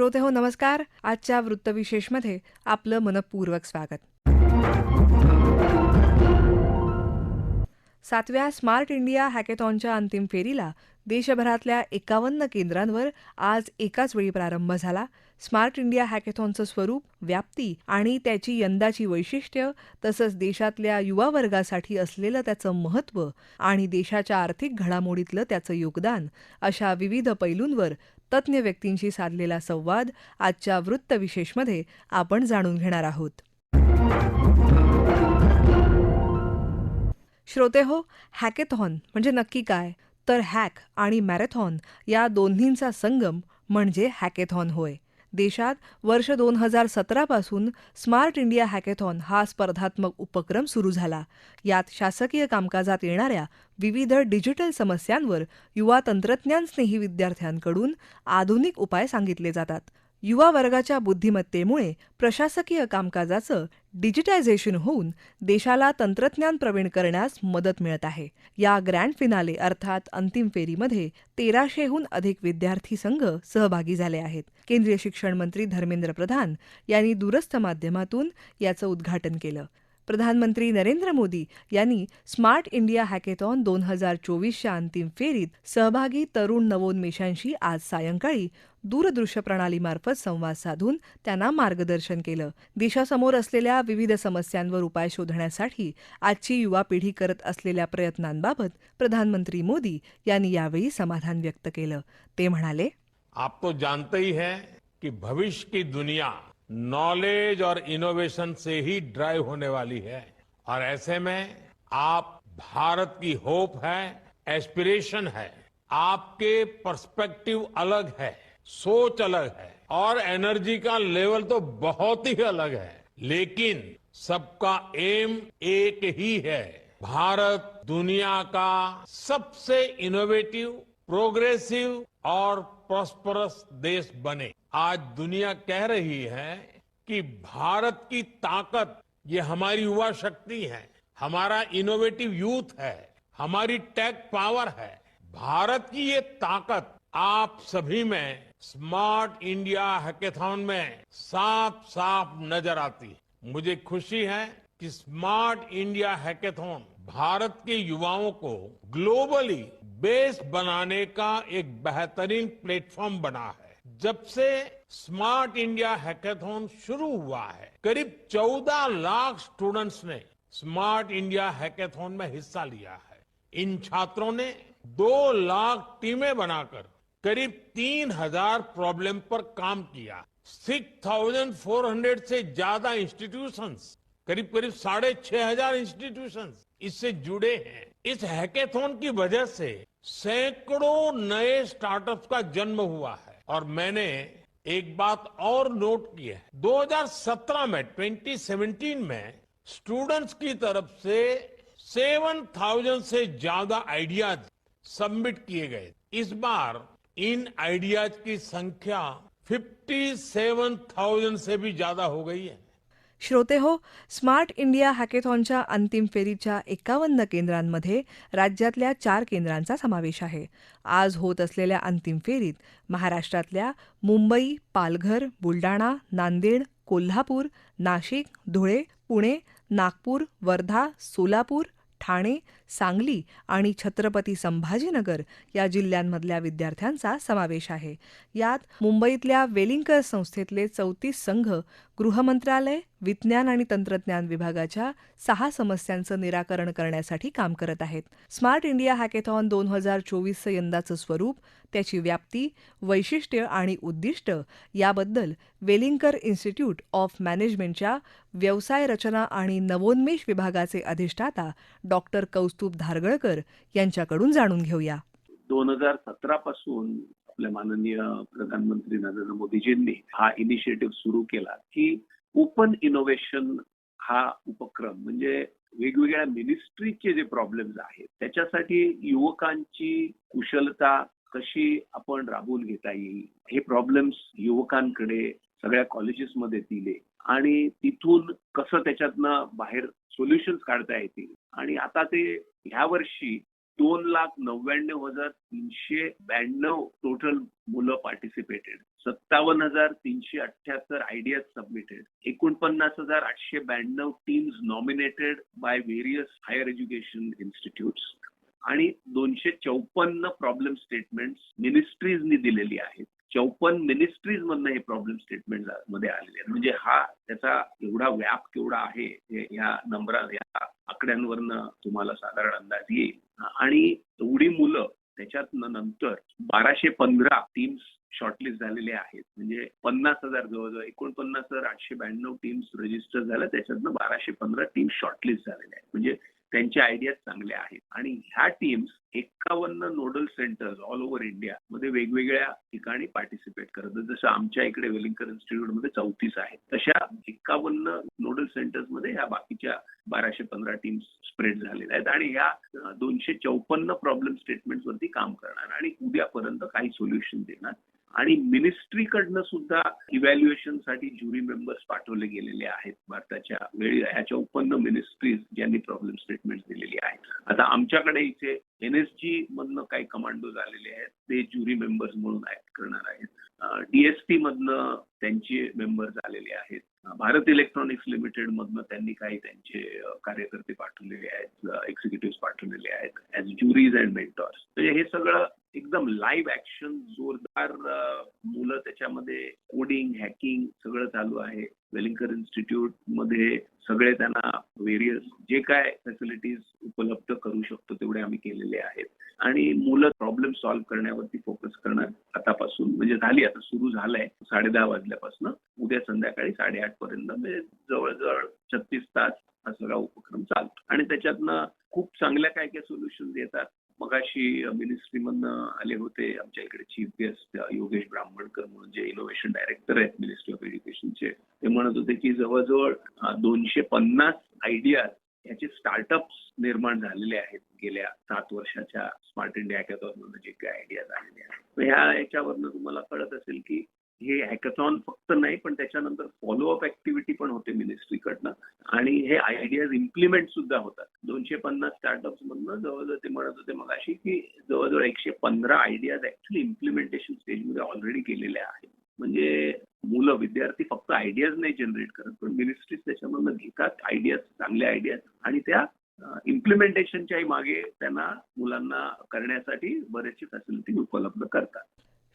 श्रोते हो नमस्कार. आजच्या वृत्तविशेषमध्ये आपलं मनपूर्वक स्वागत. सातव्या स्मार्ट इंडिया हॅकेथॉनच्या अंतिम फेरीला देशभरातल्या एकावन्न केंद्रांवर आज एकाच वेळी प्रारंभ झाला. स्मार्ट इंडिया हॅकेथॉनचं स्वरूप व्याप्ती आणि त्याची यंदाची वैशिष्ट्य तसंच देशातल्या युवा वर्गासाठी असलेलं त्याचं महत्त्व आणि देशाच्या आर्थिक घडामोडीतलं त्याचं योगदान अशा विविध पैलूंवर तज्ज्ञ व्यक्तींशी साधलेला संवाद आजच्या वृत्तविशेषमध्ये आपण जाणून घेणार आहोत. श्रोते हो हॅकेथॉन म्हणजे नक्की काय? तर हॅक आणि मॅरेथॉन या दोन्हींचा संगम म्हणजे हॅकेथॉन होय. देशात वर्ष दोन हजार सतरापासून स्मार्ट इंडिया हॅकेथॉन हा स्पर्धात्मक उपक्रम सुरू झाला. यात शासकीय कामकाजात येणाऱ्या विविध डिजिटल समस्यांवर युवा तंत्रज्ञान स्नेही विद्यार्थ्यांकडून आधुनिक उपाय सांगितले जातात. युवा वर्गाच्या बुद्धिमत्तेमुळे प्रशासकीय कामकाजाचं डिजिटायझेशन होऊन देशाला तंत्रज्ञान प्रवीण करण्यास मदत मिळत आहे. या ग्रँड फिनाले अर्थात अंतिम फेरीमध्ये तेराशेहून अधिक विद्यार्थी संघ सहभागी झाले आहेत. केंद्रीय शिक्षण मंत्री धर्मेंद्र प्रधान यांनी दूरस्थ माध्यमातून याचं उद्घाटन केलं. प्रधानमंत्री नरेंद्र मोदी यांनी स्मार्ट इंडिया हॅकेथॉन दोन हजार चोवीसच्या अंतिम फेरीत सहभागी तरुण नवोन्मेषांशी आज सायंकाळी दूरदृश्य प्रणालीमार्फत संवाद साधून त्यांना मार्गदर्शन केलं. देशासमोर असलेल्या विविध समस्यांवर उपाय शोधण्यासाठी आजची युवा पिढी करत असलेल्या प्रयत्नांबाबत प्रधानमंत्री मोदी यांनी यावेळी समाधान व्यक्त केलं. ते म्हणाले आप तो जानते ही है कि भविष्य की दुनिया नॉलेज और इनोवेशन से ही ड्राइव होने वाली है। और ऐसे में आप भारत की होप है एस्पिरेशन है। आपके पर्सपेक्टिव अलग है। सोच अलग है और एनर्जी का लेवल तो बहुत ही अलग है। लेकिन सबका एम एक ही है। भारत दुनिया का सबसे इनोवेटिव प्रोग्रेसिव और प्रॉस्परस देश बने। आज दुनिया कह रही है कि भारत की ताकत, ये हमारी युवा शक्ति है, हमारा इनोवेटिव यूथ है, हमारी टेक पावर है। भारत की ये ताकत आप सभी में स्मार्ट इंडिया हैकेथॉन में साफ़ साफ़ नज़र आती है। मुझे खुशी है कि स्मार्ट इंडिया हैकेथॉन भारत के युवाओं को ग्लोबली बेस बनाने का एक बेहतरीन प्लेटफॉर्म बना है। जब से स्मार्ट इंडिया हैकेथॉन शुरू हुआ है, करीब 14 लाख स्टूडेंट्स ने स्मार्ट इंडिया हैकेथॉन में हिस्सा लिया है। इन छात्रों ने दो लाख टीमें बनाकर करीब तीन हज़ार प्रॉब्लम पर काम किया। सिक्स थाउज़ेंड फोर हंड्रेड से ज़्यादा इंस्टीट्यूशंस करीब करीब साढ़े छह हज़ार इंस्टीट्यूशन इससे जुड़े हैं। इस हैकेथॉन की वजह से सैकड़ों नए स्टार्टअप का जन्म हुआ है। और मैंने एक बात और नोट की है। 2017 में 2017 में स्टूडेंट्स की तरफ़ से 7000 से ज़्यादा आइडियाज़ सबमिट किए गए। इस बार इन आइडियाज की संख्या 57,000 से भी ज्यादा हो गई है। श्रोते हो स्मार्ट इंडिया हॅकेथॉनच्या अंतिम फेरीच्या एकावन्न केंद्रांमध्ये राज्यातल्या चार केंद्रांचा समावेश आहे. आज होत असलेल्या अंतिम फेरीत महाराष्ट्रातल्या मुंबई पालघर बुलडाणा नांदेड कोल्हापूर नाशिक धुळे पुणे नागपूर वर्धा सोलापूर ठाणे सांगली आणि छत्रपती संभाजीनगर या जिल्ह्यांमधल्या विद्यार्थ्यांचा समावेश आहे. यात मुंबईतल्या वेलिंकर संस्थेतले चौतीस संघ गृहमंत्रालय विज्ञान आणि तंत्रज्ञान विभागाच्या सहा समस्यांचं निराकरण करण्यासाठी काम करत आहेत. स्मार्ट इंडिया हॅकेथॉन दोन हजार चोवीसचं यंदाचं स्वरूप त्याची व्याप्ती वैशिष्ट्य आणि उद्दिष्ट याबद्दल वेलिंकर इन्स्टिट्यूट ऑफ मॅनेजमेंटच्या व्यवसाय रचना आणि नवोन्मेष विभागाचे अधिष्ठाता डॉक्टर कौस्तुभ धारगळकर यांच्याकडून जाणून घेऊया. दोन हजार सतरा पासून आपल्या माननीय प्रधानमंत्री नरेंद्र मोदीजींनी हा इनिशिएटिव्ह सुरू केला की ओपन इनोव्हेशन हा उपक्रम म्हणजे वेगवेगळ्या मिनिस्ट्रीचे जे प्रॉब्लेम्स आहेत त्याच्यासाठी युवकांची कुशलता कशी आपण राबवून घेता येईल हे प्रॉब्लेम्स युवकांकडे सगळ्या कॉलेजेसमध्ये दिले आणि तिथून कसं त्याच्यातनं बाहेर सोल्युशन्स काढता येतील आणि आता ते ह्या वर्षी दोन लाख नव्याण्णव हजार तीनशे ब्याण्णव टोटल मुलं पार्टिसिपेटेड सत्तावन्न हजार तीनशे अठ्याहत्तर आयडियाज सबमिटेड एकोणपन्नास हजार आठशे ब्याण्णव teams nominated by various higher education institutes आणि दोनशे चौपन्न प्रॉब्लेम स्टेटमेंट्स मिनिस्ट्रीजनी दिलेली आहेत. चौपन्न मिनिस्ट्रीज मधनं हे प्रॉब्लेम स्टेटमेंटमध्ये आलेले आहेत. म्हणजे हा त्याचा एवढा व्याप केवढा आहे हे नंबर नंबरा या आकड्यांवरनं तुम्हाला साधारण अंदाज येईल. आणि एवढी मुलं त्याच्यात नंतर बाराशे पंधरा टीम्स शॉर्टलिस्ट झालेले आहेत. म्हणजे पन्नास हजार जवळजवळ एकोणपन्नास हजार आठशे ब्याण्णव टीम्स रजिस्टर झाल्या त्याच्यातनं बाराशे पंधरा टीम्स शॉर्टलिस्ट झालेल्या आहेत. म्हणजे त्यांचे आयडियाज चांगल्या आहेत. आणि ह्या टीम्स एक्कावन्न nodal centres all over India मध्ये वेगवेगळ्या ठिकाणी पार्टिसिपेट करतात जसं आमच्या इकडे वेलिंगकर इन्स्टिट्यूटमध्ये चौतीस आहेत तशा एक्कावन्न नोडल सेंटर्समध्ये ह्या बाकीच्या बाराशे पंधरा टीम्स स्प्रेड झालेल्या आहेत. आणि ह्या दोनशे चौपन्न प्रॉब्लेम स्टेटमेंट वरती काम करणार. आणि उद्यापर्यंत काही सोल्युशन देणार. आणि मिनिस्ट्रीकडनं सुद्धा इव्हॅल्युएशनसाठी ज्युरी मेंबर्स पाठवले गेलेले आहेत. भारताच्या वेळी ह्याच्या उत्पन्न मिनिस्ट्रीज ज्यांनी प्रॉब्लेम स्टेटमेंट दिलेली आहेत. आता आमच्याकडे इथे एनएसजी मधनं काही कमांडो झालेले आहेत. ते ज्युरी मेंबर्स म्हणून ऍक्ट करणार आहेत. डीएसटी मधनं त्यांचे मेंबर्स आलेले आहेत. भारत इलेक्ट्रॉनिक्स लिमिटेड मधनं त्यांनी काही त्यांचे कार्यकर्ते पाठवलेले आहेत. एक्झिक्युटिव्ह पाठवलेले आहेत. ऍज ज्युरीज अँड मेंटॉर्स म्हणजे हे सगळं एकदम लाईव्ह ऍक्शन जोरदार मुलं त्याच्यामध्ये कोडिंग हॅकिंग सगळं चालू आहे. वेलिंगकर इन्स्टिट्यूटमध्ये सगळे त्यांना व्हेरियस जे काय फॅसिलिटीज उपलब्ध करू शकतो तेवढे आम्ही केलेले आहेत. आणि मुलं प्रॉब्लेम सॉल्व्ह करण्यावरती फोकस करणार आतापासून. म्हणजे झाली आता सुरू झालंय. साडे दहा वाजल्यापासून. उद्या संध्याकाळी साडेआठ पर्यंत. म्हणजे जवळजवळ छत्तीस तास हा सगळा उपक्रम चालतो. आणि त्याच्यातनं खूप चांगल्या काय काय सोल्युशन येतात? मगाशी मिनिस्ट्रीमधनं आले होते. आमच्या इकडे चीफ गेस्ट योगेश ब्राह्मणकर म्हणून जे इनोव्हेशन डायरेक्टर आहेत मिनिस्ट्री ऑफ एज्युकेशनचे ते म्हणत होते की जवळजवळ दोनशे पन्नास आयडियाज याचे स्टार्टअप्स निर्माण झालेले आहेत गेल्या सात वर्षाच्या स्मार्ट इंडिया हॅकॅथॉन जे काही आयडियाज झालेले आहेत. तर ह्या याच्यावरनं तुम्हाला कळत असेल की हे हॅकथॉन फक्त नाही पण त्याच्यानंतर फॉलोअप ऍक्टिव्हिटी पण होते मिनिस्ट्रीकडनं आणि हे आयडियाज इम्प्लिमेंट सुद्धा होतात. दोनशे पन्नास स्टार्टअप्स मधनं जवळजवळ ते म्हणत होते मग अशी की जवळजवळ एकशे पंधरा आयडियाज ऍक्च्युली इम्प्लिमेंटेशन स्टेजमध्ये ऑलरेडी केलेल्या आहेत. म्हणजे मुलं विद्यार्थी फक्त आयडियाज नाही जनरेट करत पण मिनिस्ट्रीज त्याच्यामधनं घेतात आयडियाज चांगल्या आयडियाज आणि त्या इम्प्लिमेंटेशनच्याही मागे त्यांना मुलांना करण्यासाठी बरेचसे फॅसिलिटी उपलब्ध करतात.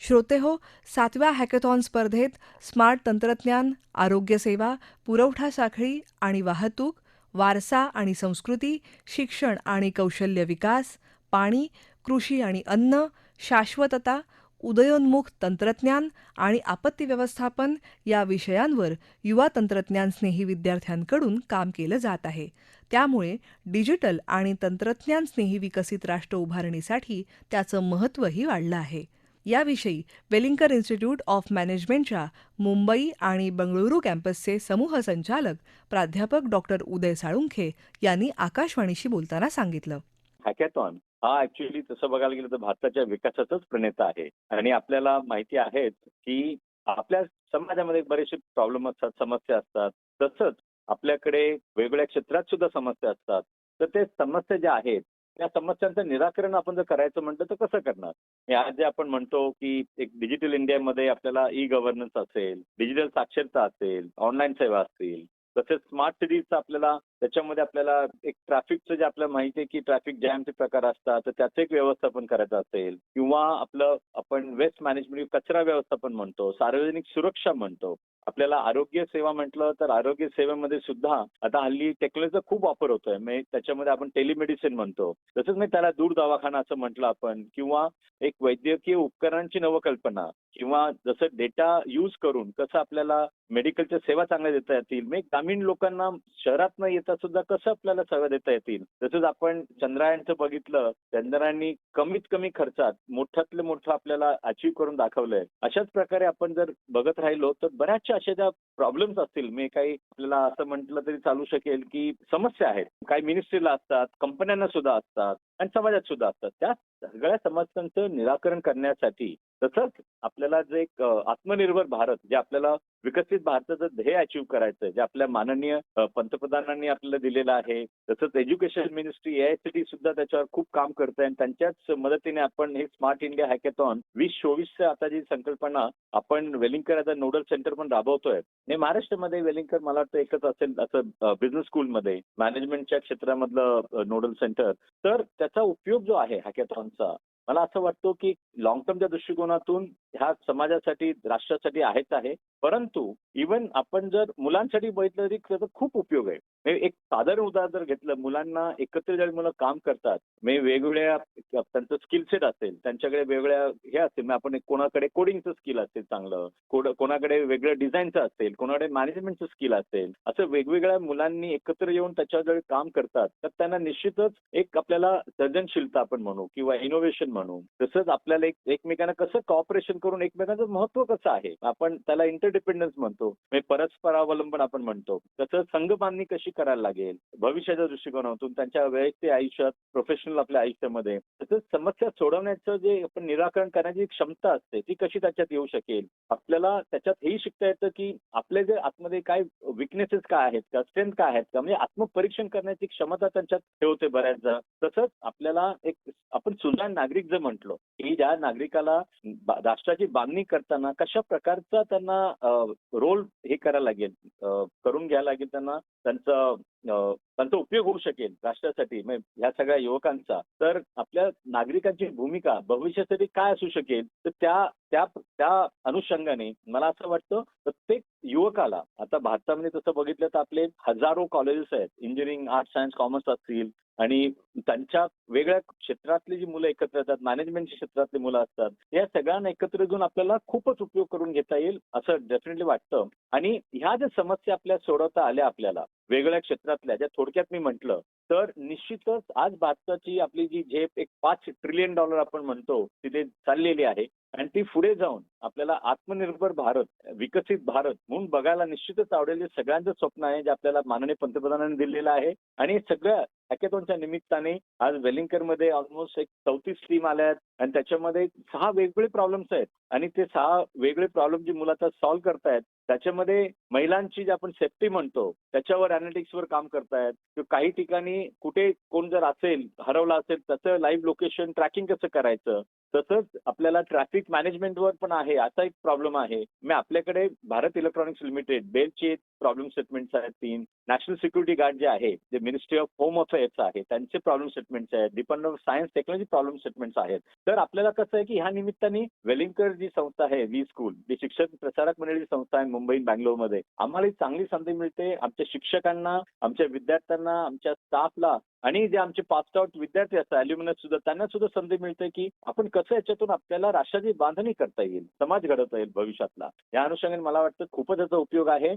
श्रोते हो सातव्या हॅकेथॉन स्पर्धेत स्मार्ट तंत्रज्ञान आरोग्यसेवा पुरवठा साखळी आणि वाहतूक वारसा आणि संस्कृती शिक्षण आणि कौशल्य विकास पाणी कृषी आणि अन्न शाश्वतता उदयोन्मुख तंत्रज्ञान आणि आपत्ती व्यवस्थापन या विषयांवर युवा तंत्रज्ञान स्नेही विद्यार्थ्यांकडून काम केलं जात आहे. त्यामुळे डिजिटल आणि तंत्रज्ञान स्नेही विकसित राष्ट्र उभारणीसाठी त्याचं महत्त्वही वाढलं आहे. याविषयी वेलिंकर इन्स्टिट्यूट ऑफ मॅनेजमेंटच्या मुंबई आणि बंगळुरू कॅम्पसचे समूह संचालक प्राध्यापक डॉक्टर उदय साळुंखे यांनी आकाशवाणीशी बोलताना सांगितलं. हॅकॅथॉन हा ऍक्च्युली तसं बघायला गेलं तर भारताच्या विकासाचाच प्रणेता आहे. आणि आपल्याला माहिती आहेच की आपल्या समाजामध्ये बरेचसे प्रॉब्लेम असतात समस्या असतात. तसंच आपल्याकडे वेगवेगळ्या क्षेत्रात सुद्धा समस्या असतात. तर ते समस्या ज्या आहेत त्या समस्यांचं निराकरण आपण जर करायचं म्हटलं तर कसं करणार? हे आज जे आपण म्हणतो की एक डिजिटल इंडियामध्ये आपल्याला ई गव्हर्नन्स असेल डिजिटल साक्षरता असेल ऑनलाईन सेवा असतील तसेच स्मार्ट सिटीजचं आपल्याला त्याच्यामध्ये आपल्याला एक ट्रॅफिकचं जे आपल्याला माहिती आहे की ट्रॅफिक जॅमचे प्रकार असतात तर त्याचं एक व्यवस्थापन करायचं असेल किंवा आपलं आपण वेस्ट मॅनेजमेंट कचरा व्यवस्थापन म्हणतो सार्वजनिक सुरक्षा म्हणतो आपल्याला आरोग्य सेवा म्हटलं तर आरोग्य सेवेमध्ये सुद्धा आता हल्ली टेक्नॉलॉजीचा खूप वापर होतोय. म्हणजे त्याच्यामध्ये आपण टेलिमेडिसिन म्हणतो. तसंच नाही त्याला दूर दवाखाना असं म्हटलं आपण किंवा एक वैद्यकीय उपकरणांची नवकल्पना किंवा जसं डेटा यूज करून कसं आपल्याला मेडिकलच्या सेवा चांगल्या देता येतील. म्हणजे ग्रामीण लोकांना शहरात न येता सुद्धा कसं आपल्याला सगळं देता येतील? तसंच आपण चंद्रायणचं बघितलं चंद्रायणनी कमीत कमी खर्चात मोठ्यातलं मोठं आपल्याला अचीव्ह करून दाखवलंय. अशाच प्रकारे आपण जर बघत राहिलो तर बऱ्याचशा अशा ज्या प्रॉब्लेम्स असतील मी काही आपल्याला असं म्हटलं तरी चालू शकेल की समस्या आहेत. काही मिनिस्ट्रीला असतात कंपन्यांना सुद्धा असतात. आणि समाजात सुद्धा असतात. त्या सगळ्या समस्यांचं निराकरण करण्यासाठी तसंच आपल्याला जे एक आत्मनिर्भर भारत जे आपल्याला विकसित भारताचं ध्येय अचीव्ह करायचं जे आपल्या माननीय पंतप्रधानांनी आपल्याला दिलेलं आहे तसंच एज्युकेशन मिनिस्ट्री एआयसीटी सुद्धा त्याच्यावर खूप काम करत आहे आणि त्यांच्याच मदतीने आपण हे स्मार्ट इंडिया हॅकेथॉन वीस चोवीसच्या आता जी संकल्पना आपण वेलिंगकर आता अ नोडल सेंटर पण राबवतोय. आणि महाराष्ट्रामध्ये वेलिंगकर मला वाटतं एकच असेल असं बिझनेस स्कूलमध्ये मॅनेजमेंटच्या क्षेत्रामधलं नोडल सेंटर. तर त्याचा उपयोग जो आहे हॅकेथॉनचा मला असं वाटतं की लॉंग टर्मच्या दृष्टिकोनातून ह्या समाजासाठी राष्ट्रासाठी आहेच आहे. परंतु इवन आपण जर मुलांसाठी बघितलं तरी त्याचा खूप उपयोग आहे. एक साधारण उदाहरण जर घेतलं मुलांना एकत्र ज्यावेळी मुलं काम करतात म्हणजे वेगवेगळ्या त्यांचं स्किल सेट असेल त्यांच्याकडे वेगळ्या हे असेल आपण कोणाकडे कोडिंगचं स्किल असेल चांगलं कोड कोणाकडे वेगळं डिझाईनचं असेल कोणाकडे मॅनेजमेंटचं स्किल असेल असं वेगवेगळ्या मुलांनी एकत्र येऊन त्याच्यावर काम करतात तर त्यांना निश्चितच एक आपल्याला सर्जनशीलता आपण म्हणू किंवा इनोव्हेशन म्हणू तसंच आपल्याला एक एकमेकांना कसं कॉपरेशन करून एकमेकांचं महत्त्व कसं आहे आपण त्याला इंटरडिपेंडन्स म्हणतो. म्हणजे परस्परावलंबन आपण म्हणतो. तसं संघबांधणी कशी करायला लागेल? भविष्याच्या दृष्टिकोनातून त्यांच्या वैयक्तिक आयुष्यात प्रोफेशनल आपल्या आयुष्यामध्ये तसंच समस्या सोडवण्याचं जे आपण निराकरण करण्याची क्षमता असते ती कशी त्याच्यात येऊ शकेल? आपल्याला त्याच्यात हेही शिकता येतं की आपले जे आतमध्ये काय विकनेसेस काय आहेत का स्ट्रेंथ काय आहेत का म्हणजे आत्मपरीक्षण करण्याची क्षमता त्यांच्यात ठेवते बऱ्याचदा. तसंच आपल्याला एक आपण सुजाण नागरिक जर म्हटलो की ज्या नागरिकाला राष्ट्राची बांधणी करताना कशा प्रकारचा त्यांना रोल हे करायला लागेल. करून घ्यायला लागेल त्यांना त्यांचं त्यांचा उपयोग होऊ शकेल राष्ट्रासाठी ह्या सगळ्या युवकांचा. तर आपल्या नागरिकांची भूमिका भविष्यासाठी काय असू शकेल तर त्या त्या त्या अनुषंगाने मला असं वाटतं प्रत्येक युवकाला आता भारतामध्ये तसं बघितलं तर आपले हजारो कॉलेजेस आहेत. इंजिनिअरिंग आर्ट सायन्स कॉमर्स असतील आणि त्यांच्या वेगळ्या क्षेत्रातली जी मुलं एकत्र येतात मॅनेजमेंटच्या क्षेत्रातली मुलं असतात या सगळ्यांना एकत्र घेऊन आपल्याला खूपच उपयोग करून घेता येईल असं डेफिनेटली वाटतं. आणि ह्या ज्या समस्या आपल्या सोडवता आल्या आपल्याला वेगळ्या क्षेत्रातल्या ज्या थोडक्यात मी म्हटलं तर निश्चितच आज भारताची आपली जी झेप एक पाच ट्रिलियन डॉलर आपण म्हणतो तिथे चाललेली आहे. आणि ती पुढे जाऊन आपल्याला आत्मनिर्भर भारत विकसित भारत म्हणून बघायला निश्चितच आवडेल जे सगळ्यांचं स्वप्न आहे जे आपल्याला माननीय पंतप्रधानांनी दिलेलं आहे. आणि सगळ्या हॅकेथॉनच्या निमित्ताने आज वेलिंगकरमध्ये ऑलमोस्ट एक चौतीस टीम आल्या आहेत. आणि त्याच्यामध्ये सहा वेगवेगळे प्रॉब्लेम्स आहेत. आणि ते सहा वेगळे प्रॉब्लेम जी मुलं आता सॉल्व्ह करतायत त्याच्यामध्ये महिलांची जी आपण सेफ्टी म्हणतो त्याच्यावर अनालिटिक्सवर काम करतायत. किंवा काही ठिकाणी कुठे कोण जर असेल हरवला असेल त्याचं लाईव्ह लोकेशन ट्रॅकिंग कसं करायचं? तसंच आपल्याला ट्रॅफिक मॅनेजमेंटवर पण आहे असा एक प्रॉब्लेम आहे. मी आपल्याकडे भारत इलेक्ट्रॉनिक्स लिमिटेड बेलचे प्रॉब्लेम स्टेटमेंट्स आहेत तीन. नॅशनल सिक्युरिटी गार्ड जे आहे जे मिनिस्ट्री ऑफ होम अफेअर्स आहे त्यांचे प्रॉब्लेम स्टेटमेंट्स आहेत. Department of science technology problem statements आहेत. तर आपल्याला कसं आहे की ह्या निमित्ताने वेलिंगकर जी संस्था आहे वी स्कूल जी शिक्षक प्रसारक मंडळी संस्था आहे मुंबई बँगलोरमध्ये आम्हाला चांगली संधी मिळते. आमच्या शिक्षकांना आमच्या विद्यार्थ्यांना आमच्या स्टाफला आणि जे आमचे पास आउट विद्यार्थी असतात अल्युमिनस सुद्धा त्यांना सुद्धा संधी मिळते की आपण कसं याच्यातून आपल्याला राष्ट्राची बांधणी करता येईल समाज घडवता येईल भविष्यातला. या अनुषंगाने मला वाटतं खूपच याचा उपयोग आहे.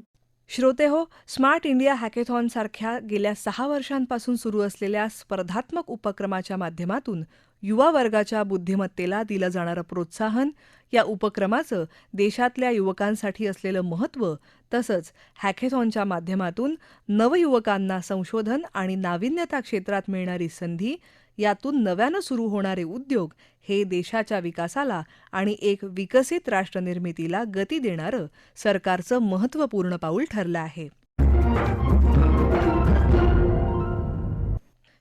श्रोते हो स्मार्ट इंडिया हॅकेथॉन सारख्या गेल्या सहा वर्षांपासून सुरू असलेल्या स्पर्धात्मक उपक्रमाच्या माध्यमातून युवा वर्गाच्या बुद्धिमत्तेला दिलं जाणारं प्रोत्साहन या उपक्रमाचं देशातल्या युवकांसाठी असलेलं महत्त्व तसंच हॅकेथॉनच्या माध्यमातून नवयुवकांना संशोधन आणि नाविन्यता क्षेत्रात मिळणारी संधी यातून नव्यानं सुरू होणारे उद्योग हे देशाच्या विकासाला आणि एक विकसित राष्ट्रनिर्मितीला गती देणारं सरकारचं महत्त्वपूर्ण पाऊल ठरलं आहे.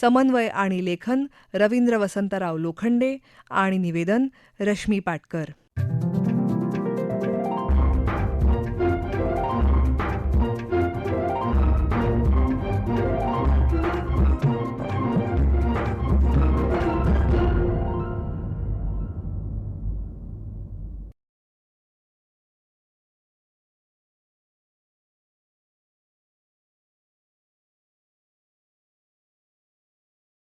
समन्वय आणि लेखन रवींद्र वसंतराव लोखंडे आणि निवेदन रश्मी पाटकर.